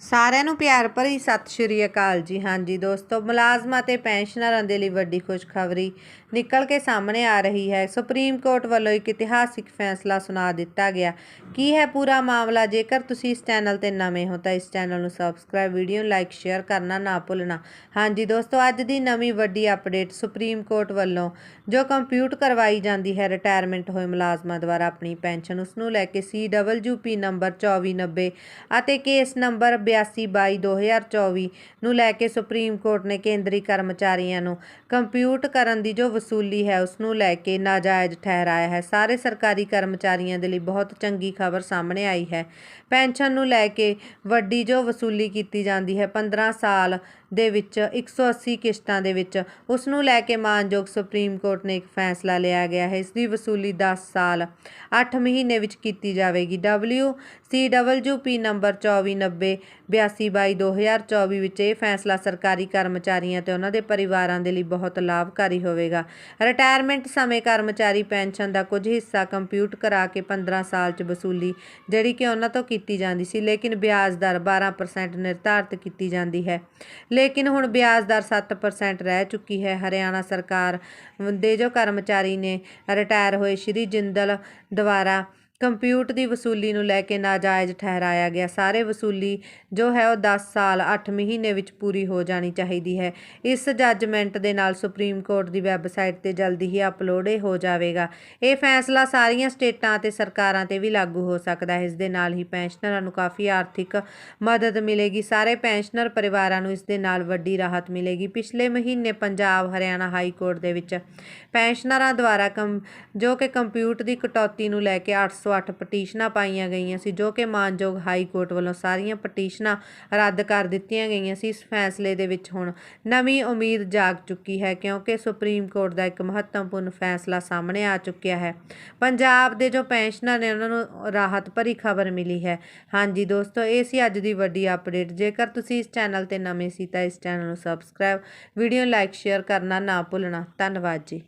ਸਾਰਿਆਂ ਨੂੰ ਪਿਆਰ ਭਰੀ ਸਤਿ ਸ਼੍ਰੀ ਅਕਾਲ ਜੀ। ਹਾਂਜੀ ਦੋਸਤੋ, ਮੁਲਾਜ਼ਮਾਂ ਤੇ ਪੈਨਸ਼ਨਰਾਂ ਦੇ ਲਈ ਵੱਡੀ ਖੁਸ਼ਖਬਰੀ ਨਿਕਲ ਕੇ ਸਾਹਮਣੇ ਆ ਰਹੀ ਹੈ। ਸੁਪਰੀਮ ਕੋਰਟ ਵੱਲੋਂ ਇੱਕ ਇਤਿਹਾਸਿਕ ਫੈਸਲਾ ਸੁਣਾ ਦਿੱਤਾ ਗਿਆ। ਕੀ ਹੈ ਪੂਰਾ ਮਾਮਲਾ? ਜੇਕਰ ਤੁਸੀਂ ਇਸ ਚੈਨਲ ਤੇ ਨਵੇਂ ਹੋ ਤਾਂ ਇਸ ਚੈਨਲ ਨੂੰ ਸਬਸਕ੍ਰਾਈਬ, ਵੀਡੀਓ ਨੂੰ ਲਾਈਕ, ਸ਼ੇਅਰ ਕਰਨਾ ਨਾ ਭੁੱਲਣਾ। ਹਾਂਜੀ ਦੋਸਤੋ, ਅੱਜ ਦੀ ਨਵੀਂ ਵੱਡੀ ਅਪਡੇਟ ਸੁਪਰੀਮ ਕੋਰਟ ਵੱਲੋਂ ਜੋ ਕੰਪਿਊਟ ਕਰਵਾਈ ਜਾਂਦੀ ਹੈ ਰਿਟਾਇਰਮੈਂਟ ਹੋਏ ਮੁਲਾਜ਼ਮਾਂ ਦੁਆਰਾ ਆਪਣੀ ਪੈਨਸ਼ਨ ਉਸ ਨੂੰ ਲੈ ਕੇ CWP ਨੰਬਰ 2490 ਅਤੇ ਕੇਸ ਨੰਬਰ 8222-2024 ਨੂੰ ਲੈ ਕੇ ਸੁਪਰੀਮ ਕੋਰਟ ਨੇ ਕੇਂਦਰੀ ਕਰਮਚਾਰੀਆਂ ਨੂੰ ਕੰਪਿਊਟ ਕਰਨ ਦੀ ਜੋ ਵਸੂਲੀ ਹੈ ਉਸ ਨੂੰ ਲੈ ਕੇ ਨਾਜਾਇਜ਼ ਠਹਿਰਾਇਆ ਹੈ। ਸਾਰੇ ਸਰਕਾਰੀ ਕਰਮਚਾਰੀਆਂ ਦੇ ਲਈ ਬਹੁਤ ਚੰਗੀ ਖਬਰ ਸਾਹਮਣੇ ਆਈ ਹੈ। ਪੈਨਸ਼ਨ ਨੂੰ ਲੈ ਕੇ ਵੱਡੀ ਜੋ ਵਸੂਲੀ ਕੀਤੀ ਜਾਂਦੀ ਹੈ 15 ਸਾਲ ਦੇ ਵਿੱਚ 180 ਕਿਸ਼ਤਾਂ ਦੇ ਵਿੱਚ ਉਸ ਨੂੰ ਲੈ ਕੇ ਮਾਨਯੋਗ ਸੁਪਰੀਮ ਕੋਰਟ ਨੇ ਇੱਕ ਫੈਸਲਾ ਲਿਆ ਗਿਆ ਹੈ। ਇਸ ਦੀ ਵਸੂਲੀ 10 ਸਾਲ 8 ਮਹੀਨੇ ਵਿੱਚ ਕੀਤੀ ਜਾਵੇਗੀ। ਡਬਲਯੂ ਸੀ ਡਬਲਯੂਪੀ ਨੰਬਰ 2490 8222 2024 ਵਿੱਚ ਇਹ ਫੈਸਲਾ ਸਰਕਾਰੀ ਕਰਮਚਾਰੀਆਂ ਤੇ ਉਹਨਾਂ ਦੇ ਪਰਿਵਾਰਾਂ ਦੇ ਲਈ ਬਹੁਤ ਲਾਭਕਾਰੀ ਹੋਵੇਗਾ। ਰਿਟਾਇਰਮੈਂਟ ਸਮੇਂ ਕਰਮਚਾਰੀ ਪੈਨਸ਼ਨ ਦਾ ਕੁਝ ਹਿੱਸਾ ਕੰਪਿਊਟ ਕਰਾ ਕੇ 15 ਸਾਲ 'ਚ ਵਸੂਲੀ, ਜਿਹੜੀ ਕਿ ਉਹਨਾਂ ਤੋਂ ਕੀਤੀ ਜਾਂਦੀ ਸੀ, ਲੇਕਿਨ ਵਿਆਜ ਦਰ 12% ਨਿਰਧਾਰਤ ਕੀਤੀ ਜਾਂਦੀ ਹੈ। ਲੇਕਿਨ ਹੁਣ ਵਿਆਜ ਦਰ 7% ਰਹਿ ਚੁੱਕੀ ਹੈ। ਹਰਿਆਣਾ ਸਰਕਾਰ ਦੇ ਜੋ ਕਰਮਚਾਰੀ ਨੇ ਰਿਟਾਇਰ ਹੋਏ, ਸ਼੍ਰੀ ਜਿੰਦਲ ਦੁਆਰਾ ਕੰਪਿਊਟ ਦੀ ਵਸੂਲੀ ਨੂੰ ਲੈ ਕੇ ਨਾਜਾਇਜ਼ ਠਹਿਰਾਇਆ ਗਿਆ। ਸਾਰੇ ਵਸੂਲੀ ਜੋ ਹੈ ਉਹ 10 ਸਾਲ 8 ਮਹੀਨੇ ਵਿੱਚ ਪੂਰੀ ਹੋ ਜਾਣੀ ਚਾਹੀਦੀ ਹੈ। ਇਸ ਜੱਜਮੈਂਟ ਦੇ ਨਾਲ ਸੁਪਰੀਮ ਕੋਰਟ ਦੀ ਵੈੱਬਸਾਈਟ ਤੇ ਜਲਦੀ ਹੀ ਅਪਲੋਡ ਹੋ ਜਾਵੇਗਾ। ਇਹ ਫੈਸਲਾ ਸਾਰੀਆਂ ਸਟੇਟਾਂ ਅਤੇ ਸਰਕਾਰਾਂ ਤੇ ਵੀ ਲਾਗੂ ਹੋ ਸਕਦਾ ਹੈ। ਇਸ ਦੇ ਨਾਲ ਹੀ ਪੈਨਸ਼ਨਰਾਂ ਨੂੰ ਕਾਫੀ ਆਰਥਿਕ ਮਦਦ ਮਿਲੇਗੀ। ਸਾਰੇ ਪੈਨਸ਼ਨਰ ਪਰਿਵਾਰਾਂ ਨੂੰ ਇਸ ਦੇ ਨਾਲ ਵੱਡੀ ਰਾਹਤ ਮਿਲੇਗੀ। ਪਿਛਲੇ ਮਹੀਨੇ ਪੰਜਾਬ, ਹਰਿਆਣਾ ਹਾਈ ਕੋਰਟ ਦੇ ਵਿੱਚ ਪੈਨਸ਼ਨਰਾਂ ਦੁਆਰਾ ਕੰ, ਜੋ ਕਿ ਕੰਪਿਊਟ ਦੀ ਕਟੌਤੀ ਨੂੰ ਲੈ ਕੇ 808 ਪਟੀਸ਼ਨਾਂ ਪਾਈਆਂ ਗਈਆਂ ਸੀ, ਜੋ ਕਿ ਮਾਨਯੋਗ ਹਾਈ ਕੋਰਟ ਵੱਲੋਂ ਸਾਰੀਆਂ ਪਟੀਸ਼ਨਾਂ ਰੱਦ ਕਰ ਦਿੱਤੀਆਂ ਗਈਆਂ ਸੀ ਇਸ ਫੈਸਲੇ ਦੇ ਵਿੱਚ ਹੁਣ ਨਵੀਂ ਉਮੀਦ ਜਾਗ ਚੁੱਕੀ ਹੈ, ਕਿਉਂਕਿ ਸੁਪਰੀਮ ਕੋਰਟ ਦਾ ਇੱਕ ਮਹੱਤਵਪੂਰਨ ਫੈਸਲਾ ਸਾਹਮਣੇ ਆ ਚੁੱਕਿਆ ਹੈ। ਪੰਜਾਬ ਦੇ ਜੋ ਪੈਨਸ਼ਨਰ ਨੇ, ਉਹਨਾਂ ਨੂੰ ਰਾਹਤ ਭਰੀ ਖਬਰ ਮਿਲੀ ਹੈ। ਹਾਂਜੀ ਦੋਸਤੋ, ਇਹ ਸੀ ਅੱਜ ਦੀ ਵੱਡੀ ਅਪਡੇਟ। ਜੇਕਰ ਤੁਸੀਂ ਇਸ ਚੈਨਲ ਤੇ ਨਵੇਂ ਸੀ ਤਾਂ ਇਸ ਚੈਨਲ ਨੂੰ ਸਬਸਕ੍ਰਾਈਬ, ਵੀਡੀਓ ਲਾਈਕ, ਸ਼ੇਅਰ ਕਰਨਾ ਨਾ ਭੁੱਲਣਾ। ਧੰਨਵਾਦ ਜੀ।